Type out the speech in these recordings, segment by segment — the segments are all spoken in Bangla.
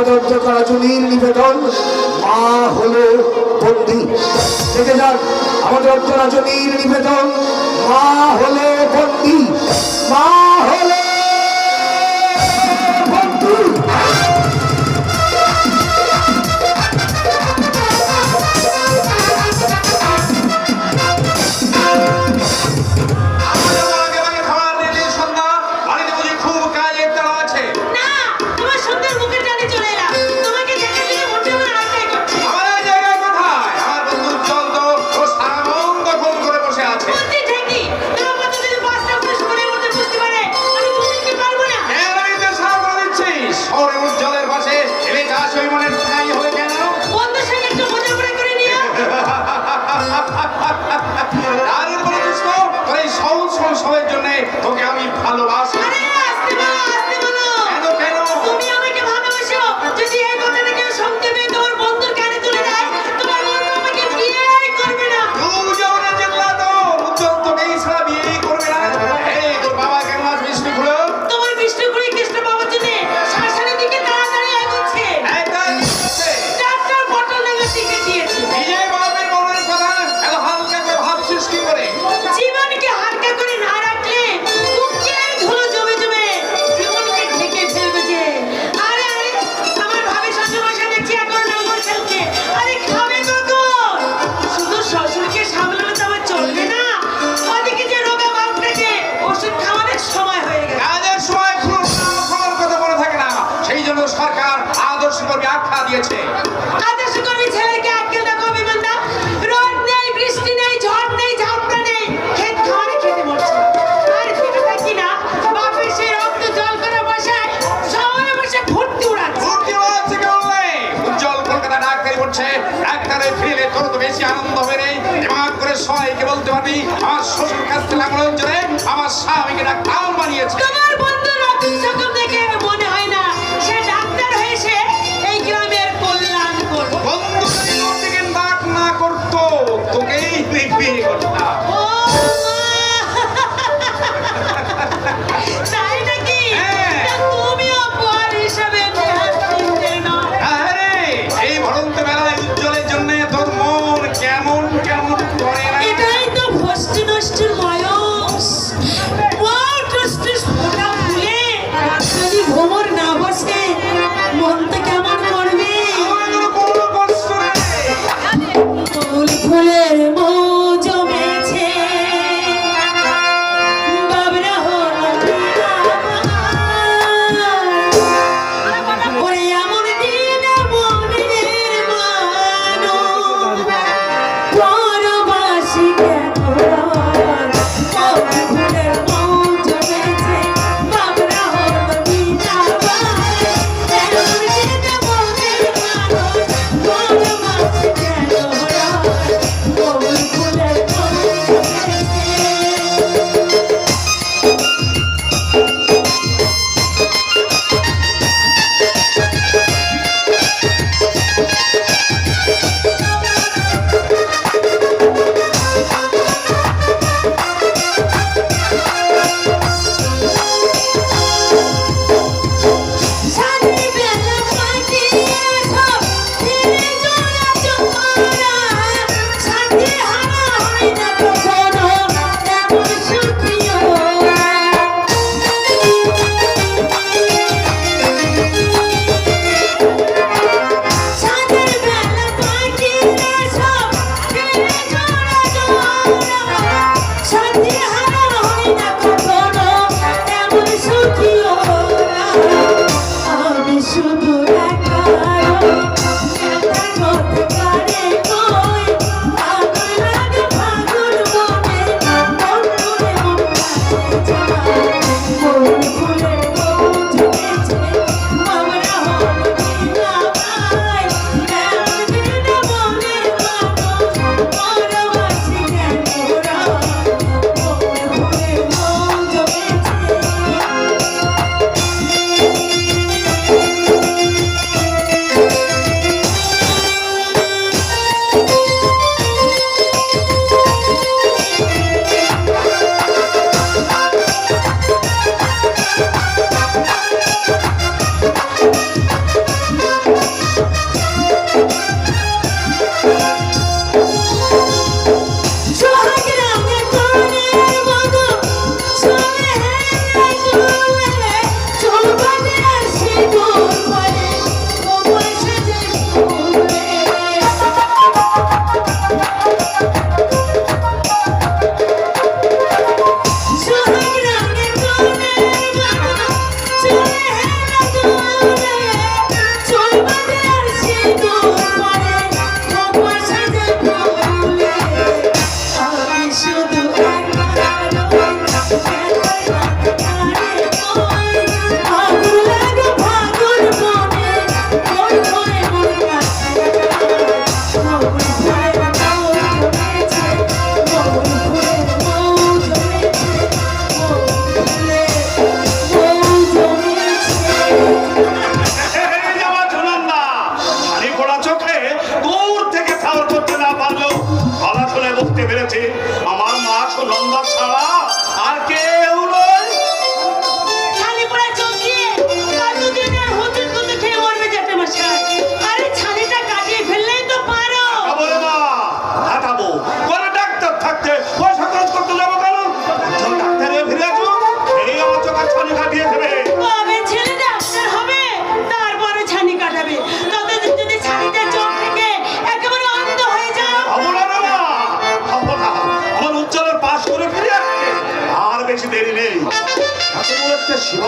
মুখোদর্য করা চুনির নিবেদন। মা হলো বন্দি থেকে যান, আমাদের রচনীর নিবেদন। মা হলে বন্দি মা হলে বন্ধু। আমার শ্বশুর কাছ থেকে লাঙ্গল জোরে আমার স্বামীকে কাউন বানিয়েছে। তোমার বন্ধু রতন দেখে মনে হয় না সে ডাক্তার হয়েছে এই গ্রামের কল্যাণ করবে। বন্ধু যদি তোর না করতো তোকে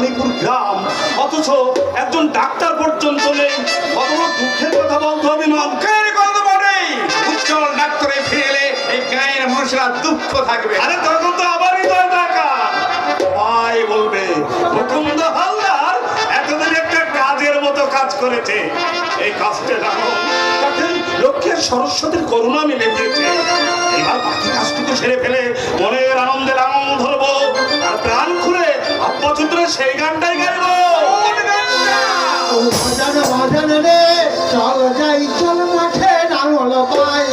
শিবানীপুর গ্রাম। অথচ একজন ডাক্তার পর্যন্ত নেই। কত দুঃখের কথা বলতে হবে উজ্জ্বল ডাক্তারে ফিরে এলে এই গায়ের মানুষেরা দুঃখ থাকবে। আরে তখন তো আবারই তো টাকা সবাই বলবে মুকুন্দ হালদার এতদিন একটা কাজের মতো কাজ করেছে। এই কাজটা দেখো সরস্বতীর করুণা মিলে এবার বাকি কাজটুকু ছেড়ে ফেলে মনের আনন্দে লাঙল ধরবো। আর প্রাণ খুলে আত্মচিত্রে সেই গানটাই গাইব। রে চল যাই চল মাঠে নাঙল নাঙল পাই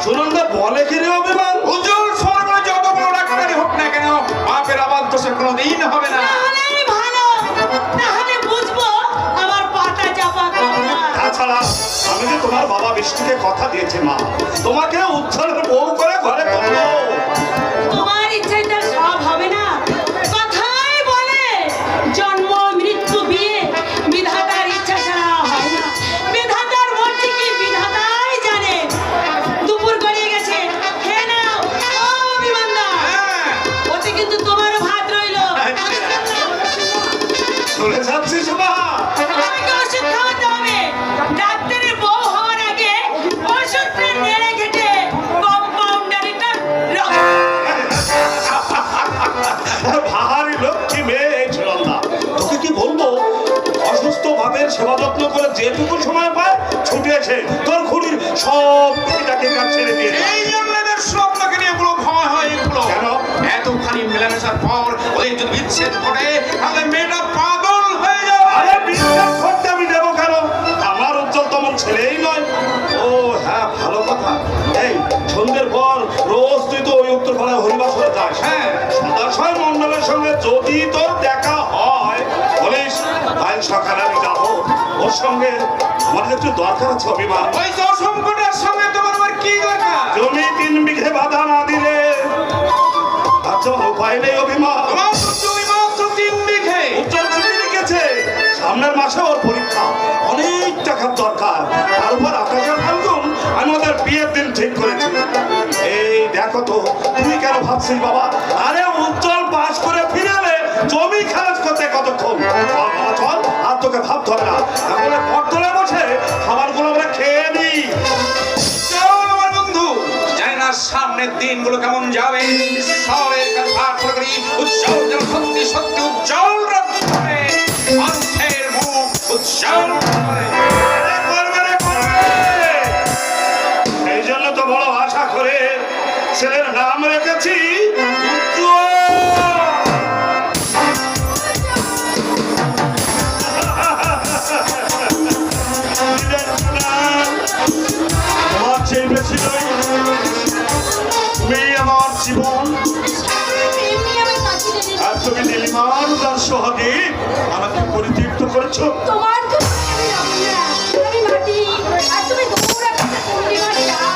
তো বলে কি রে অভিমান হুজুর সরকার যত বড় ডাক্তারই হোক না কেন? বাপের আবাদ দোষে কোনোদিন হবে না। তাহলেই ভালো। তাহলে বুঝব আমার পাতা চাপা কথা তাছাড়া আমি যে তোমার বাবা বৃষ্টিকে কথা দিয়েছি মা তোমাকে উচ্ছল বউ করে ঘরে করব। সব কাজ ছেড়ে দিয়ে এই জন্য স্বপ্নকে নিয়ে পুরো ভয় হয় এগুলো। কেন? এতখানি মেলামেশার পর ওদের যদি বিচ্ছেদ ঘটে তাহলে মেয়েটা পাগল হয়ে যাবে। আরে করতে আমি দেবো কেন? আমার উজ্জ্বল তেমন ছেলেই নয়। ও হ্যাঁ ভালো কথা। এই সন্ধ্যের পর রোজ তুই তো ওই উত্তর পাড়ায় হরিবাস হয়ে যাস। হ্যাঁ। সদাশয় মন্ডলের সঙ্গে যদি তোর দেখা হয় বলিস কাল সকালে আমি যাব। ওর সঙ্গে আমার একটু দরকার আছে অভিমান। ওই তো সঙ্গে তোমার আবার কি দরকার? জমি তিন বিঘে বাধা না দিলে আচ্ছা উপায় নেই অভিমান। তোমার জমি মাত্র তিন বিঘে। উজ্জ্বল চিঠি লিখেছে সামনের মাসে ওর পরীক্ষা। অনেক টাকার দরকার। তার উপর আকাশের ফাল্গুন আমি ওদের বিয়ের দিন ঠিক করেছি। এই দেখো তো তুই কেন ভাবছিস বাবা? আরে উজ্জ্বল পাস করে ফিরে জমি খারাজ করতে কতক্ষণ? চল। তোকে ভাব ধরে না। তাহলে পটলে বসে খাবারগুলো আমরা খেয়ে নিই। বন্ধু জানি সামনের দিনগুলো কেমন যাবে। সবের কথা উজ্জ্বল যেন সত্যি সত্যি সোহাগে আমাকে পরিতৃপ্ত করেছ? তোমার তো আমি মাটি আর তুমি দৌড়া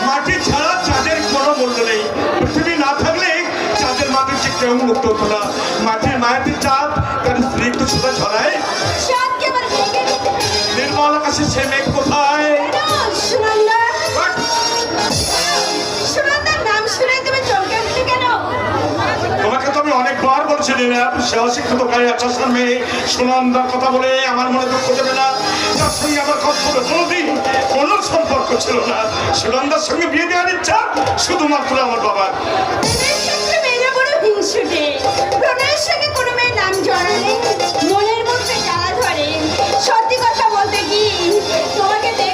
মাটি ছাড়া চাঁদের কোনো মূল্য নেই। পৃথিবী না থাকলে চাঁদের মাটির যে কেউ মুক্ত সে অশিক্ষিত গায়ে আচ্ছা মেয়ে সুনন্দার কথা বলে আমার মনে দুঃখ দেবে না। তার সঙ্গে আমার কথা কোনোদিন কোনো সম্পর্ক ছিল না। সুনন্দার সঙ্গে বিয়ে দেওয়ার ইচ্ছা শুধুমাত্র আমার বাবার। প্রণয়ের সঙ্গে কোনো মেয়ের নাম জড়ালে, মনের মধ্যে জ্বালা ধরে। সত্যি কথা বলতে কি, তোমাকে দেখলে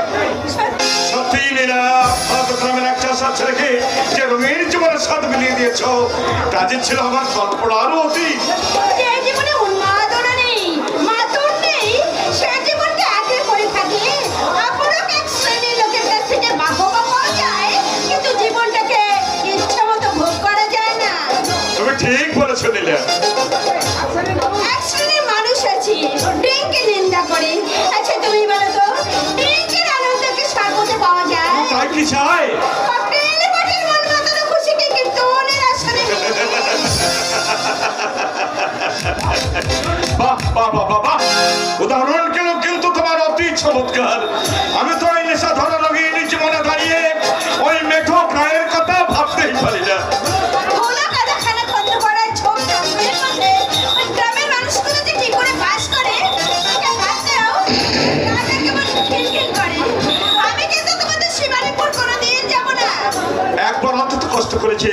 লীলা গ্রামের একটা সাথে ছেলেকে যে রঙের জীবনের সাথে মিলিয়ে দিয়েছ কাজে ছিল আমার কল্পনারও অতীত অতি চমৎকার। আমি তো এই নেশা ধরা জীবনে দাঁড়িয়ে ওই মেঠো গায়ের কথা ভাবতেই পারি না। একবার অন্তত কষ্ট করেছে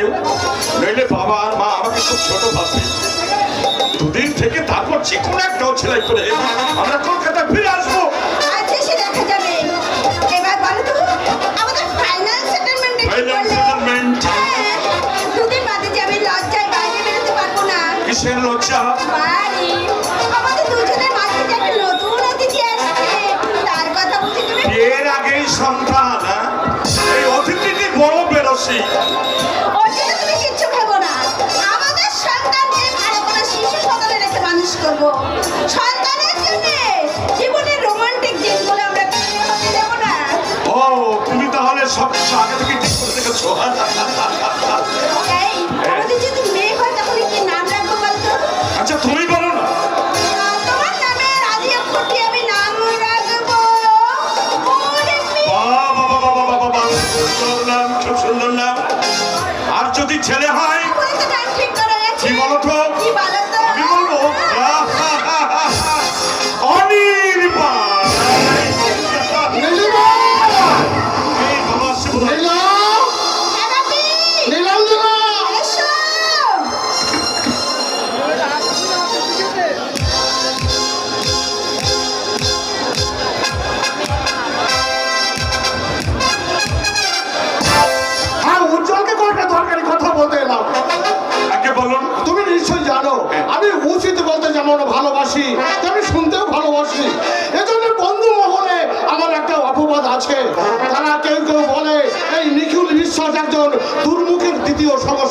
নইলে বাবা আর মা আমাকে খুব ছোট ভাববে। দুদিন থেকে তারপর যে কোনো একটা ছেলে করে। আমরা কলকাতা আমাদের সন্তানকে ভালো করে শিশু সদনে রেখে মানুষ করব। সন্তানের জন্য জীবনের রোমান্টিক দিনগুলো আমরা পেরিয়ে হতে দেবো না। ও তুমি তাহলে সব আগে থেকে ঠিক করে রেখেছো।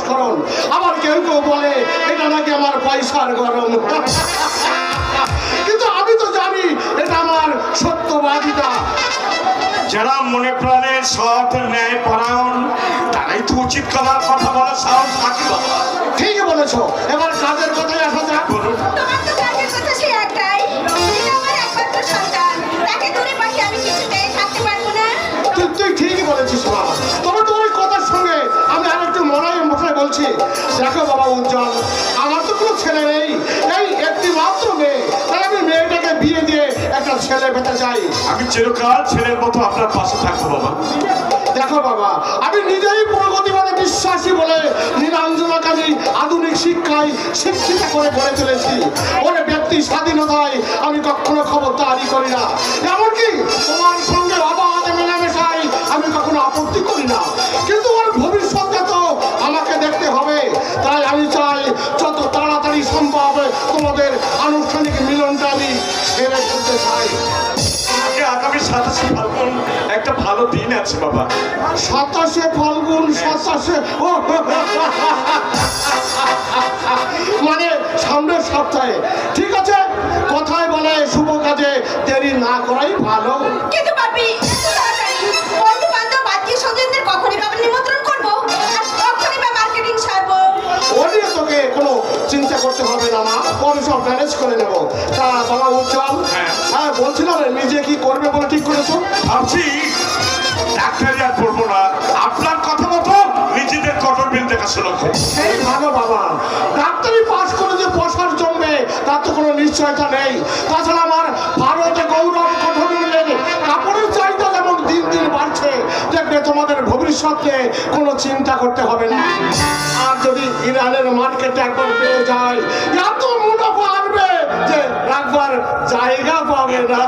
সংস্করণ আবার কেউ কেউ বলে এটা নাকি আমার পয়সার গরম। কিন্তু আমি তো জানি এটা আমার সত্যবাদিতা যারা মনে প্রাণে সৎ ন্যায় পরায়ণ তারাই তো উচিত করার কথা বলার সাহস থাকে বাবা ঠিকই বলেছ। এবার কাজের কথাই আসা যাক। বলুন। তোমার বলেছিস কাজের দেখো বাবা উজ্জ্বল আমার তো কোনো ছেলে নেই। এই একটি মাত্র মেয়ে। তাই আমি মেয়েটাকে বিয়ে দিয়ে একটা ছেলে পেতে চাই। আমি চিরকাল ছেলের মতো আপনার পাশে থাকব বাবা। দেখো বাবা আমি নিজেই প্রগতিবাদে বিশ্বাসী বলে নীলাঞ্জনাকে আমি আধুনিক শিক্ষায় শিক্ষিত করে গড়ে তুলেছি। ওরে ব্যক্তি স্বাধীনতায় আমি কখনো খবরদারি করি না। এমনকি তোমার সঙ্গে অবাধ মেলামেশাই আমি কখনো আপত্তি করি না। আনুষ্ঠানিক মিলনটা আমি সেরে ফেলতে চাই আগামী সাতাশে ফাল্গুন একটা ভালো দিন আছে বাবা। সাতাশে ফাল্গুন সাতাশে ও! মানে সামনের সপ্তাহে। ঠিক আছে? কথায় বলে শুভ কাজে দেরি না করাই ভালো। কিন্তু সব ম্যানেজ করে নেব। তা বাবা উজ্জ্বল হ্যাঁ। হ্যাঁ বলছিলাম নিজে কি করবে বলে ঠিক করেছ? ভাবছি ডাক্তারি আর পড়ব না। আপনার কথা মতো নিজেদের কটন বিল দেখাশোনা করব সেই ভালো বাবা। ডাক্তারি পাশ করে যে পয়সার জমবে তার তো কোনো নিশ্চয়তা নেই। তাছাড়া ভবিষ্যতে কোনো চিন্তা করতে হবে না। আর যদি ইরানের মার্কেটে একবার পেয়ে যায়, এত মুনাফা আসবে যে রাখবার জায়গা পাবে না।